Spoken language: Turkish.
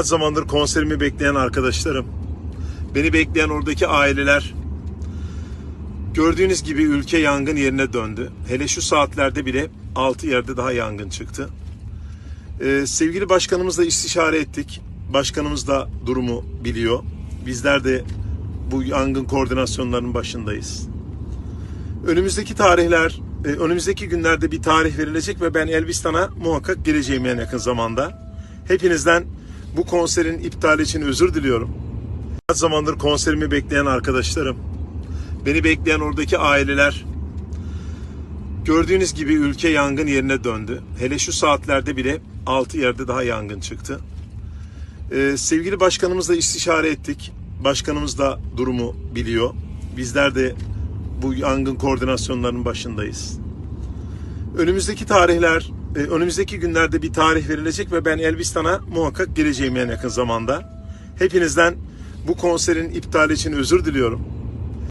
Kaç zamandır konserimi bekleyen arkadaşlarım, beni bekleyen oradaki aileler, gördüğünüz gibi ülke yangın yerine döndü. Hele şu saatlerde bile 6 yerde daha yangın çıktı. Ee, sevgili başkanımızla istişare ettik. Başkanımız da durumu biliyor. Bizler de bu yangın koordinasyonlarının başındayız. Önümüzdeki tarihler, e, önümüzdeki günlerde bir tarih verilecek ve ben Elbistan'a muhakkak geleceğim en yakın zamanda. Hepinizden bu konserin iptali için özür diliyorum. Kaç zamandır konserimi bekleyen arkadaşlarım, beni bekleyen oradaki aileler, gördüğünüz gibi ülke yangın yerine döndü. Hele şu saatlerde bile 6 yerde daha yangın çıktı. Ee, sevgili başkanımızla istişare ettik. Başkanımız da durumu biliyor. Bizler de bu yangın koordinasyonlarının başındayız. Önümüzdeki tarihler, e, önümüzdeki günlerde bir tarih verilecek ve ben Elbistan'a muhakkak geleceğim en yakın zamanda. Hepinizden bu konserin iptali için özür diliyorum.